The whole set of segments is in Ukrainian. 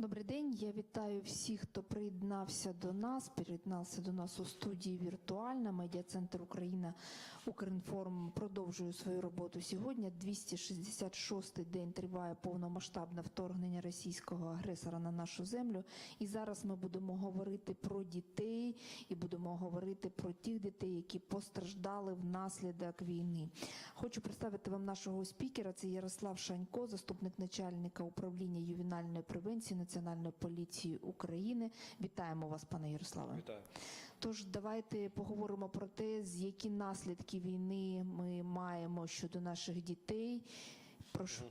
Добрий день. Я вітаю всіх, хто приєднався до нас. Приєднався до нас у студії віртуальна. Медіа-центр Україна Укрінформ продовжує свою роботу сьогодні. 266-й день триває повномасштабне вторгнення російського агресора на нашу землю. І зараз ми будемо говорити про дітей і будемо говорити про тих дітей, які постраждали внаслідок війни. Хочу представити вам нашого спікера. Це Ярослав Шанько, заступник начальника управління ювенальної превенції Національної поліції України. Вітаємо вас, пане Ярославе. Вітаю. Тож давайте поговоримо про те, з які наслідки війни ми маємо щодо наших дітей. Прошу.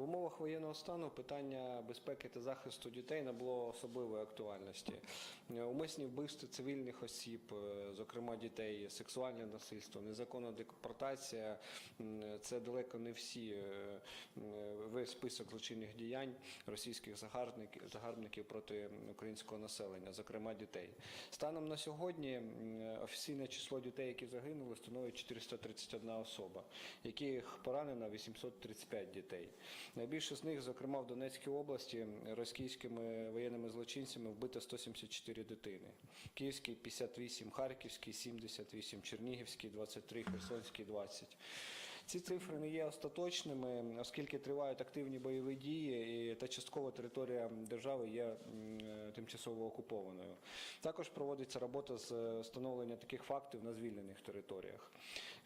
В умовах воєнного стану питання безпеки та захисту дітей набуло особливої актуальності. Е, Умисні вбивства цивільних осіб, е, зокрема дітей, сексуальне насильство, незаконна депортація це далеко не всі е, весь список злочинних діянь російських загарбників, загарбників проти українського населення, зокрема дітей. Станом на сьогодні офіційне число дітей, які загинули, становить 431 особа, яких поранено 835 дітей. Найбільше з них, зокрема в Донецькій області, російськими воєнними злочинцями вбито 174 дитини. Київський 58, Харківський 78, Чернігівський 23, Херсонський 20. Ці цифри не є остаточними, оскільки тривають активні бойові дії, і та частково територія держави є е, тимчасово окупованою. Також проводиться робота з е, встановлення таких фактів на звільнених територіях.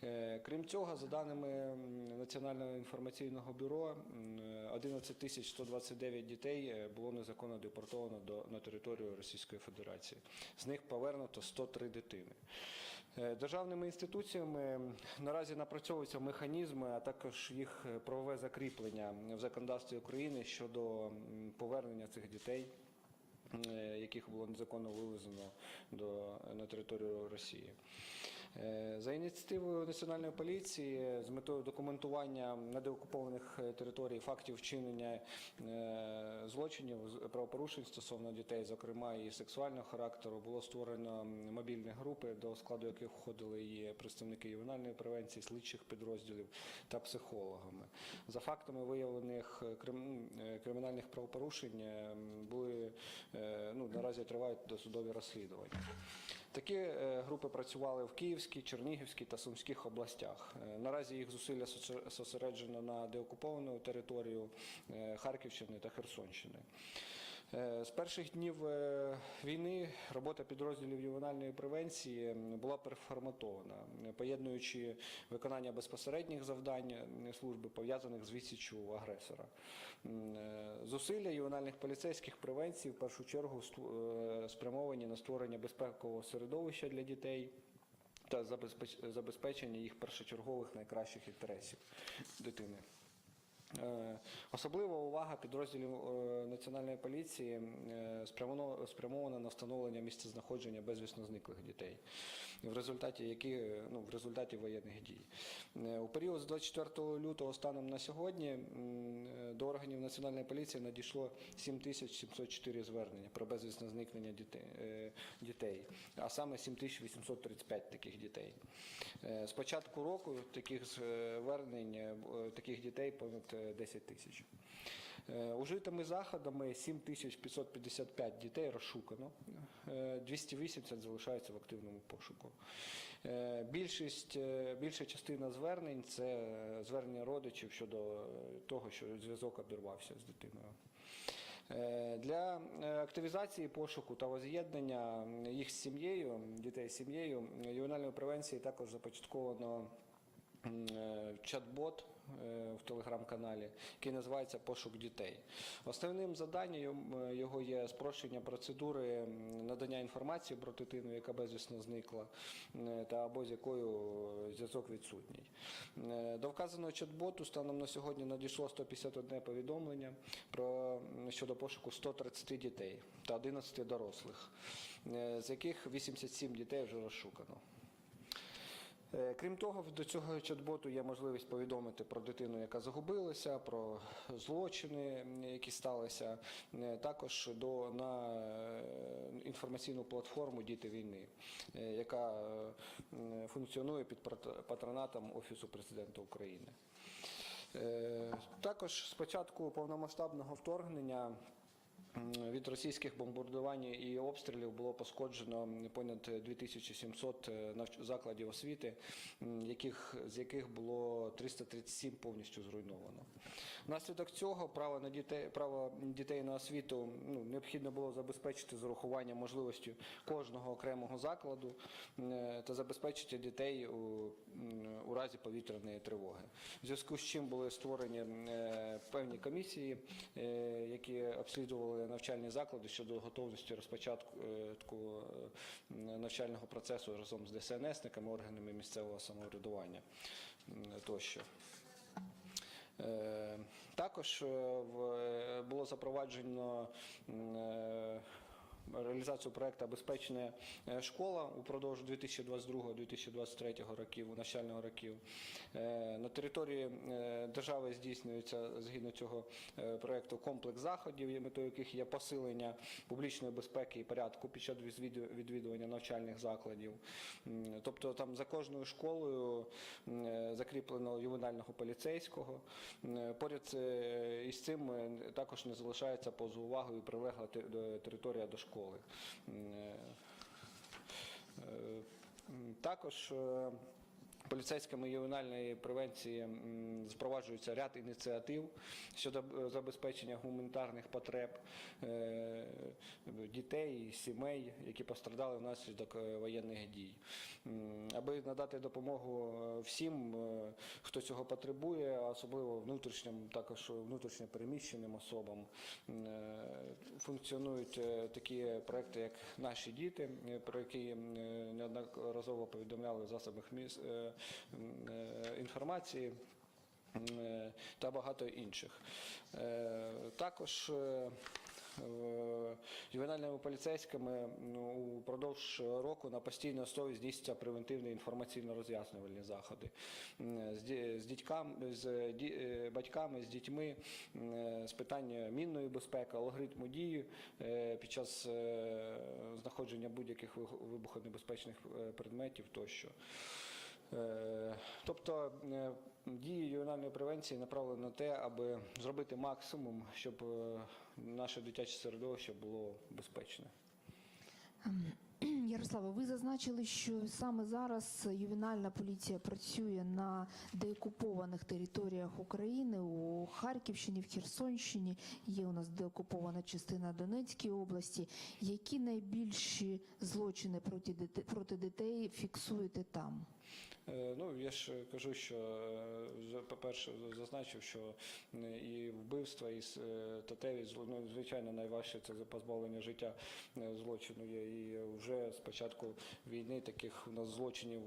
Е, Крім цього, за даними Національного інформаційного бюро, м, 11 тисяч 129 дітей було незаконно депортовано до, на територію Російської Федерації. З них повернуто 103 дитини. Е, Державними інституціями наразі напрацьовуються механізми, а також їх правове закріплення в законодавстві України щодо повернення цих дітей е, яких було незаконно вивезено на територію Росії. Е, За ініціативою Національної поліції з метою документування на деокупованих е, територій фактів вчинення е, злочинів, правопорушень стосовно дітей, зокрема і сексуального характеру, було створено мобільні групи, до складу яких входили і представники ювенальної превенції, слідчих підрозділів та психологами. За фактами виявлених крим- кримінальних правопорушень були ну, наразі тривають досудові розслідування. Такі е, групи працювали в Київській, Чернігівській та Сумських областях. Е, Наразі їх зусилля зосереджено на деокуповану територію е, Харківщини та Херсонщини. Е, З перших днів е, війни робота підрозділів ювенальної превенції була переформатована, е, поєднуючи виконання безпосередніх завдань служби, пов'язаних з відсіччю агресора. Зусилля ювенальних поліцейських превенцій в першу чергу спрямовані на створення безпекового середовища для дітей. Та забезпеч- забезпечення їх першочергових найкращих інтересів дитини. Е, Особлива увага підрозділів е, Національної поліції е, спрямована на встановлення місцезнаходження безвісно зниклих дітей, в результаті які ну, в результаті воєнних дій. Е, У період з 24 лютого станом на сьогодні е, до органів Національної поліції надійшло 7704 звернення про безвісне зникнення дітей, е, а саме 7835 таких дітей. З початку року таких звернень таких дітей понад е, 10 тисяч. Е, Ужитими заходами 7555 дітей розшукано, е, 280 залишаються в активному пошуку. Е, Більшість, е, більша частина звернень це е, звернення родичів щодо е, того, що зв'язок обірвався з дитиною. Е, Для е, активізації пошуку та воз'єднання їх з сім'єю, дітей з сім'єю, ювенальної превенції також започатковано е, чат-бот е, в телеграм-каналі, який називається Пошук дітей. Основним завданням е, його є спрощення процедури надання інформації про дитину, яка безвісно зникла, е, та або з якою зв'язок відсутній. Е, До вказаного чат-боту станом на сьогодні надійшло 151 повідомлення про щодо пошуку 130 дітей та 11 дорослих, е, з яких 87 дітей вже розшукано. Е, Крім того, до цього чат-боту є можливість повідомити про дитину, яка загубилася, про злочини, які сталися, Е, також до, на е, інформаційну платформу Діти війни, яка функціонує під патронатом Офісу президента України. Також з початку повномасштабного вторгнення Від російських бомбардувань і обстрілів було пошкоджено понад 2700 е, закладів освіти, яких, з яких було 337 повністю зруйновано. Внаслідок цього право на дітей, право дітей на освіту ну, необхідно було забезпечити з урахуванням можливості кожного окремого закладу е, та забезпечити дітей у, у разі повітряної тривоги. В зв'язку з чим були створені е, певні комісії, які обслідували навчальні заклади щодо готовності розпочатку е, е, навчального процесу разом з ДСНСниками, органами місцевого самоврядування тощо. Е, Також було запроваджено реалізацію проекту Безпечна е, школа упродовж 2022-2023 років, навчального років. Е, На території е, держави здійснюється згідно цього проекту комплекс заходів, метою яких є посилення публічної безпеки і порядку під час відвідування навчальних закладів. Тобто там за кожною школою закріплено ювенального поліцейського. Поряд із цим також не залишається поза увагою прилегла територія до школи. М, е, е, Також е, поліцейськими ювенальної превенції м, запроваджується ряд ініціатив щодо е, забезпечення гуманітарних потреб е, дітей, сімей, які постраждали внаслідок е, воєнних дій. Аби надати допомогу всім, хто цього потребує, особливо внутрішнім, також внутрішньо переміщеним особам, функціонують такі проекти, як наші діти, про які неодноразово повідомляли засобах міс- м, е, інформації. е, Та багато інших. Е, Також е, ювенальними поліцейськими ну, упродовж року на постійній основі здійснюються превентивні інформаційно-роз'яснювальні заходи з, ді- з дітьками, з е, батьками, з дітьми е, з питання мінної безпеки, алгоритму дії е, під час е, знаходження будь-яких вибухонебезпечних е, предметів тощо. Е, Тобто е, дії ювенальної превенції направлені на те, аби зробити максимум, щоб е, наше дитяче середовище було безпечне. Ярослава, ви зазначили, що саме зараз ювенальна поліція працює на деокупованих територіях України у Харківщині, в Херсонщині. Є у нас деокупована частина Донецької області. Які найбільші злочини проти дітей фіксуєте там? Е, Ну, я ж кажу, що е, по-перше, зазначив, що і вбивства, і с- е, ну, звичайно, найважче це позбавлення життя злочину є. І вже з початку війни таких у нас злочинів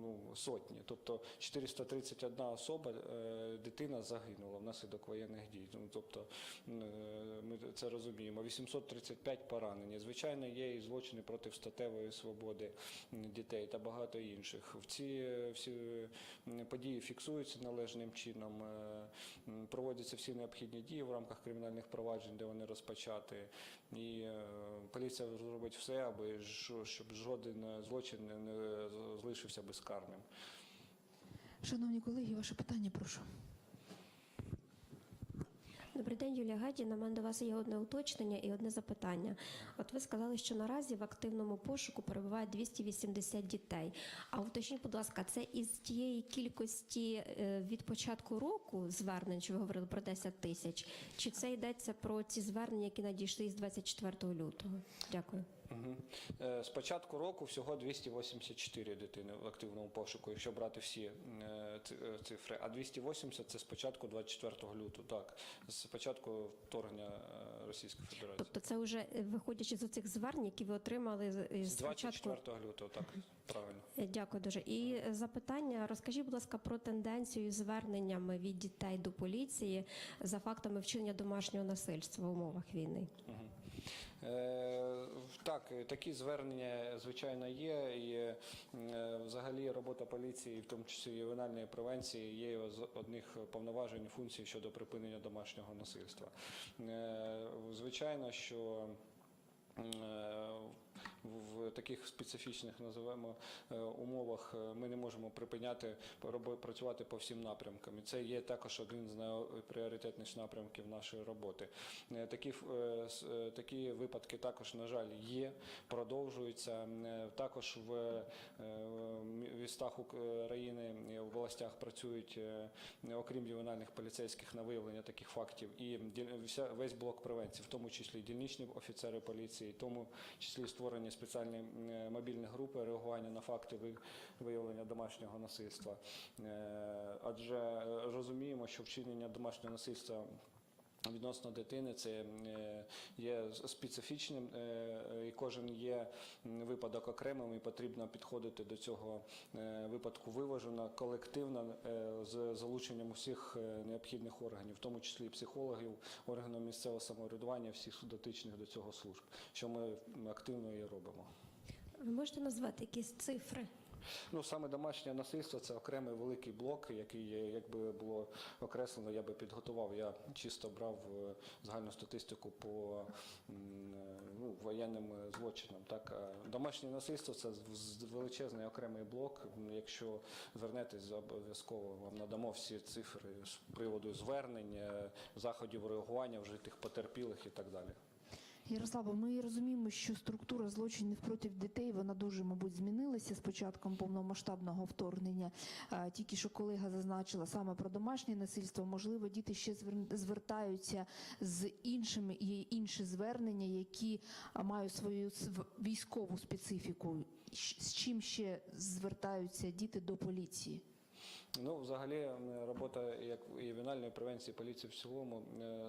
ну, сотні. Тобто 431 особа, дитина загинула внаслідок воєнних дій. Ну, тобто ми це розуміємо. 835 поранені. Звичайно, є і злочини проти статевої свободи дітей та багато інших. В ці е, всі події фіксуються належним чином, е, проводяться всі необхідні дії в рамках кримінальних проваджень, де вони розпочати. І е, поліція зробить все, аби щоб жоден злочин не залишився безкарним. Шановні колеги, ваше питання, прошу. Добрий день, Юлія Гадіна. У мене до вас є одне уточнення і одне запитання. От ви сказали, що наразі в активному пошуку перебуває 280 дітей. А уточніть, будь ласка, це із тієї кількості е, від початку року звернень, що ви говорили про 10 тисяч, чи це йдеться про ці звернення, які надійшли із 24 лютого? Дякую. Е, З початку року всього 284 дитини в активному пошуку, якщо брати всі е, цифри. А 280 це з початку 24 лютого. Так, з початку вторгнення е, Російської Федерації. Тобто, це вже е, виходячи з цих звернень, які ви отримали з- З з початку лютого, так, правильно. Е, Дякую дуже. І е, запитання: розкажіть, будь ласка, про тенденцію зверненнями від дітей до поліції за фактами вчинення домашнього насильства в умовах війни. Мгм. Е, Так, такі звернення, звичайно, є. І е, взагалі робота поліції, в тому числі ювенальної превенції, є з одних повноважень функцій щодо припинення домашнього насильства. Е, Звичайно, що в таких специфічних називаємо е, умовах е, ми не можемо припиняти працювати по всім напрямкам. І це є також один з найпріоритетніших напрямків нашої роботи. Е, Такі, такі випадки також, на жаль, є, продовжуються. Також в містах України в областях працюють, окрім ювенальних поліцейських, на виявлення таких фактів і весь блок превенції, в тому числі дільничні офіцери поліції, в тому числі створені спеціальні е, мобільні групи реагування на факти виявлення домашнього насильства. Е, Адже е, розуміємо, що вчинення домашнього насильства Відносно дитини це е, є специфічним, е, е, і кожен є випадок окремим, і потрібно підходити до цього випадку виважено, колективно з залученням усіх необхідних органів, в тому числі і психологів, органів місцевого самоврядування, всіх дотичних до цього служб, що ми активно і робимо. Ви можете назвати якісь цифри? Ну саме домашнє насильство це окремий великий блок, який якби було окреслено, я би підготував. Я чисто брав е, загальну статистику по е, ну, воєнним е, злочинам. Так домашнє насильство це величезний окремий блок. Якщо звернетесь, обов'язково вам надамо всі цифри з приводу звернень, заходів реагування вжитих потерпілих і так далі. Ярослава, ми розуміємо, що структура злочинів проти дітей вона дуже, мабуть, змінилася з початком повномасштабного вторгнення. Тільки що колега зазначила саме про домашнє насильство. Можливо, діти ще звер- звертаються з іншими є інші звернення, які мають свою військову специфіку. З чим ще звертаються діти до поліції? Ну, взагалі, робота як і ювенальної превенції поліції в цілому е,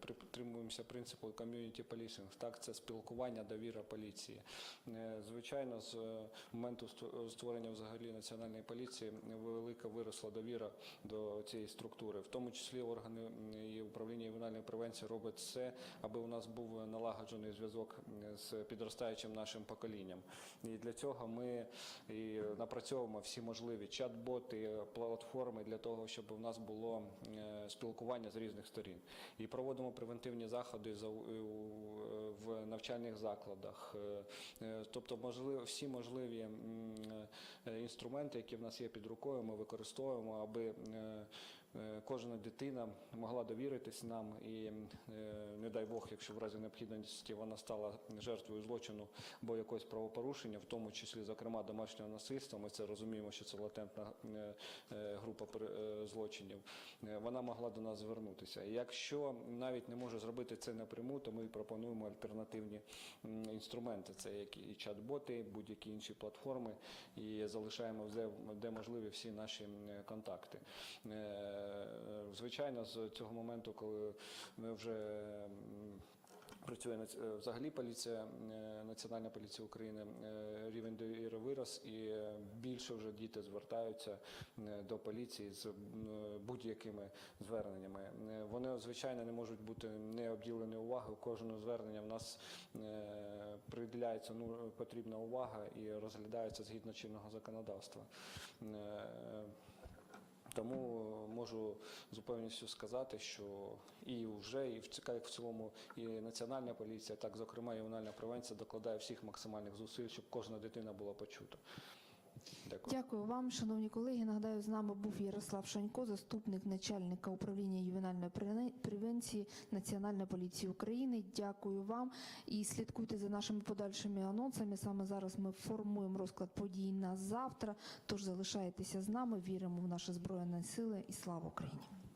притримуємося принципу ком'юніті полісінг. Так, це спілкування, довіра поліції. Е, Звичайно, з е, моменту створення взагалі національної поліції велика виросла довіра до цієї структури, в тому числі органи і управління ювенальної превенції робить все, аби у нас був налагоджений зв'язок з підростаючим нашим поколінням. І для цього ми і напрацьовуємо всі можливі чат-боти, платформи для того, щоб у нас було е, спілкування з різних сторін. І проводимо превентивні заходи за- в навчальних закладах. Е, е, Тобто, можливо, всі можливі е, інструменти, які в нас є під рукою, ми використовуємо, аби е, е, кожна дитина могла довіритись нам і, е, не дай Бог, якщо в разі необхідності вона стала жертвою злочину або якогось правопорушення, в тому числі, зокрема, домашнього насильства, ми це розуміємо, що це латентна е, е, група е, злочинів, е, вона могла до нас звернутися. Якщо навіть не може зробити це напряму, то ми пропонуємо альтернативні інструменти. Це як і чат-боти, будь-які інші платформи, і залишаємо де можливі всі наші контакти. Е, Звичайно, з цього моменту, коли ми вже Працює е, взагалі поліція, е, Національна поліція України, рівень довіри вирос, і більше вже діти звертаються до поліції з будь-якими зверненнями. Вони, звичайно, не можуть бути не обділені увагою. Кожне звернення в нас приділяється ну, потрібна увага і розглядається згідно чинного законодавства. Е, тому можу з упевненістю сказати, що і вже, і в як в цілому, і національна поліція, так зокрема і ювенальна превенція докладає всіх максимальних зусиль, щоб кожна дитина була почута. Дякую. Дякую вам, шановні колеги. Нагадаю, з нами був Ярослав Шанько, заступник начальника управління ювенальної превенції Національної поліції України. Дякую вам і слідкуйте за нашими подальшими анонсами. Саме зараз ми формуємо розклад подій на завтра. Тож залишайтеся з нами. Віримо в наші збройні сили і слава Україні.